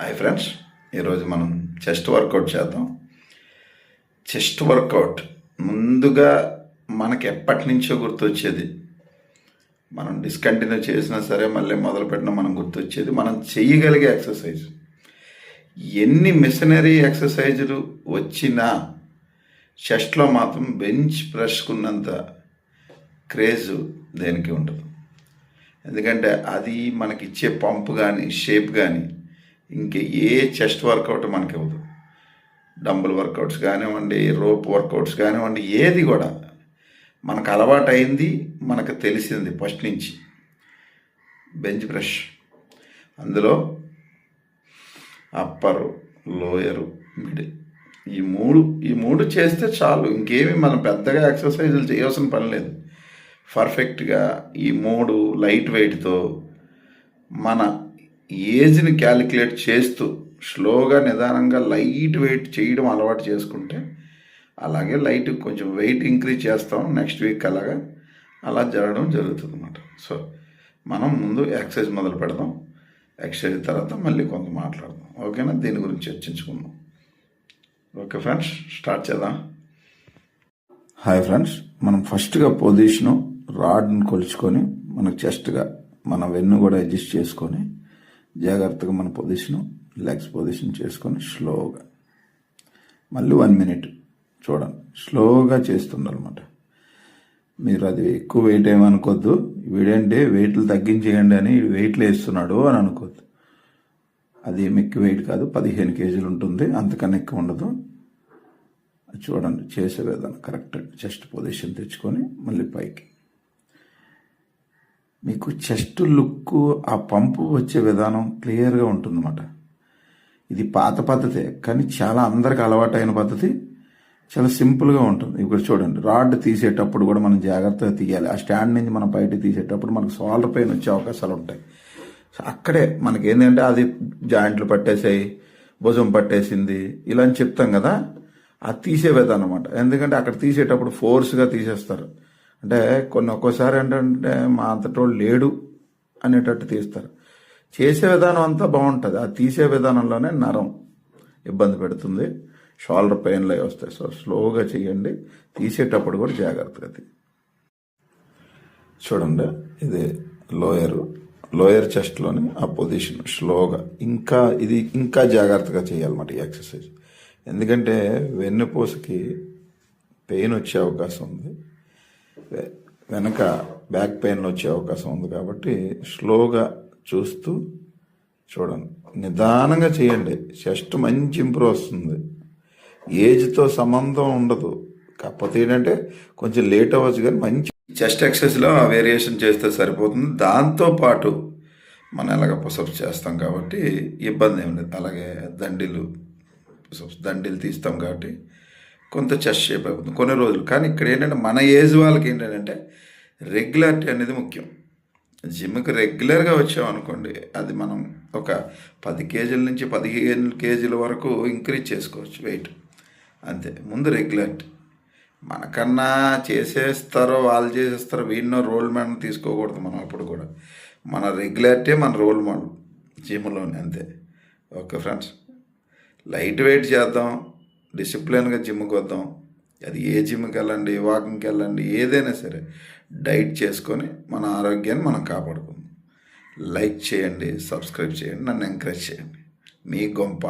Hi friends ఈరోజు మనం chest workout చేద్దాం. చెస్ట్ వర్కౌట్ ముందుగా మనకి ఎప్పటి నుంచో గుర్తొచ్చేది. మనం డిస్కంటిన్యూ చేసినా సరే మళ్ళీ మొదలుపెట్టినా మనం గుర్తొచ్చేది మనం చేయగలిగే ఎక్సర్సైజ్. ఎన్ని మిషనరీ ఎక్సర్సైజులు వచ్చినా చెస్ట్లో మాత్రం బెంచ్ ప్రెస్కున్నంత క్రేజ్ దేనికి ఉండదు. ఎందుకంటే అది మనకి ఇచ్చే పంపు కానీ షేప్ కానీ ఇంకే ఏ చెస్ట్ వర్కౌట్ మనకి ఇవ్వదు. డంబుల్ వర్కౌట్స్ కానివ్వండి రోప్ వర్కౌట్స్ కానివ్వండి ఏది కూడా మనకు అలవాటు అయింది మనకు తెలిసింది ఫస్ట్ నుంచి. బెంచ్ బ్రష్ అందులో అప్పరు లోయరు మిడిల్. ఈ మూడు ఈ మూడు చేస్తే చాలు. ఇంకేమి మనం పెద్దగా ఎక్సర్సైజులు చేయాల్సిన పని లేదు. పర్ఫెక్ట్గా ఈ మూడు లైట్ వెయిట్తో మన ఏజ్ని క్యాలిక్యులేట్ చేస్తూ స్లోగా నిదానంగా లైట్ వెయిట్ చేయడం అలవాటు చేసుకుంటే అలాగే లైట్ కొంచెం వెయిట్ ఇంక్రీజ్ చేస్తాం. నెక్స్ట్ వీక్ అలాగా అలా జరగడం జరుగుతుంది అన్నమాట సో మనం ముందు ఎక్సర్సైజ్ మొదలు పెడదాం. ఎక్సర్సైజ్ తర్వాత మళ్ళీ కొంత మాట్లాడదాం. ఓకేనా? దీని గురించి చర్చించుకుందాం. ఓకే ఫ్రెండ్స్ స్టార్ట్ చేద్దాం. హాయ్ ఫ్రెండ్స్ మనం ఫస్ట్గా పొజిషను రాడ్ని కొలుచుకొని మనకు చెస్ట్గా మన వెన్ను కూడా అడ్జస్ట్ చేసుకొని జాగ్రత్తగా మన పొజిషను లెగ్స్ పొజిషన్ చేసుకొని స్లోగా. మళ్ళీ వన్ మినిట్ చూడండి. స్లోగా చేస్తుండాలన్నమాట. మీరు అది ఎక్కువ వెయిట్ ఏమనుకోవద్దు వీడంటే వెయిట్లు తగ్గించేయండి అని వెయిట్లు వేస్తున్నాడు అని అనుకోవద్దు అది ఏమి ఎక్కువ వెయిట్ కాదు పదిహేను కేజీలు ఉంటుంది. అంతకన్నా ఎక్కువ ఉండదు. అది చూడండి చేసే విధానం. కరెక్ట్. చెస్ట్ పొజిషన్ తెచ్చుకొని మళ్ళీ పైకి. మీకు చెస్ట్ లుక్ ఆ పంపు వచ్చే విధానం క్లియర్గా ఉంటుందన్నమాట. ఇది పాత పద్ధతే కానీ చాలా అందరికి అలవాటైన పద్ధతి. చాలా సింపుల్గా ఉంటుంది. ఇప్పుడు చూడండి రాడ్ తీసేటప్పుడు కూడా మనం జాగ్రత్తగా తీయాలి. ఆ స్టాండ్ నుంచి మనం బయట తీసేటప్పుడు మనకు సోలర్ పెయిన్ వచ్చే అవకాశాలు ఉంటాయి. అక్కడే మనకి ఏంటంటే అది జాయింట్లు పట్టేసాయి భుజం పట్టేసింది ఇలా అని చెప్తాం కదా. అది తీసే విధానం ఎందుకంటే అక్కడ తీసేటప్పుడు ఫోర్స్గా తీసేస్తారు. అంటే కొన్ని ఒక్కోసారి ఏంటంటే మా అంతటోళ్ళు లేడు అనేటట్టు తీస్తారు. చేసే విధానం అంతా బాగుంటుంది. ఆ తీసే విధానంలోనే నరం ఇబ్బంది పెడుతుంది. షోల్డర్ పెయిన్లు అవి వస్తాయి. సో స్లోగా చేయండి. తీసేటప్పుడు కూడా జాగ్రత్తగా చూడండి. ఇది లోయర్. లోయర్ చెస్ట్లోని ఆ పొజిషన్ స్లోగా. ఇంకా ఇది ఇంకా జాగ్రత్తగా చేయాలన్నమాట ఈ ఎక్సర్సైజ్. ఎందుకంటే వెన్నుపూసకి పెయిన్ వచ్చే అవకాశం ఉంది. వెనక బ్యాక్ పెయిన్ వచ్చే అవకాశం ఉంది కాబట్టి స్లోగా చూస్తూ చూడండి. నిదానంగా చేయండి. చెస్ట్ మంచి ఇంప్రూవ్ వస్తుంది. ఏజ్తో సంబంధం ఉండదు. కాకపోతే ఏంటంటే కొంచెం లేట్ అవ్వచ్చు కానీ మంచి చెస్ట్ ఎక్సర్సైజ్లో ఆ వేరియేషన్ చేస్తే సరిపోతుంది. దాంతో పాటు మనం ఎలాగ పుసప్స్ చేస్తాం కాబట్టి ఇబ్బంది ఏమి లేదు. అలాగే దండిలు పుసప్స్ దండిలు తీస్తాం కాబట్టి కొంత చెస్ షేప్ అయిపోతుంది కొన్ని రోజులు. కానీ ఇక్కడ ఏంటంటే మన ఏజ్ వాళ్ళకి ఏంటంటే రెగ్యులారిటీ అనేది ముఖ్యం. జిమ్కి రెగ్యులర్గా వచ్చామనుకోండి అది మనం ఒక పది కేజీల నుంచి పదిహేను కేజీల వరకు ఇంక్రీజ్ చేసుకోవచ్చు వెయిట్ అంతే. ముందు రెగ్యులారిటీ మనకన్నా చేసేస్తారో వాళ్ళు చేసేస్తారో వీడినో రోల్ మోడల్ తీసుకోకూడదు మనం అప్పుడు కూడా. మన రెగ్యులారిటీ మన రోల్ మోడల్ జిమ్లోనే అంతే. ఓకే ఫ్రెండ్స్ లైట్ వెయిట్ చేద్దాం. డిసిప్లిన్గా జిమ్కి వద్దాం. అది ఏ జిమ్కి వెళ్ళండి వాకింగ్కి వెళ్ళండి ఏదైనా సరే డైట్ చేసుకొని మన ఆరోగ్యాన్ని మనం కాపాడుకుందాం. లైక్ చేయండి సబ్స్క్రైబ్ చేయండి నన్ను ఎంకరేజ్ చేయండి. మీ గొంప.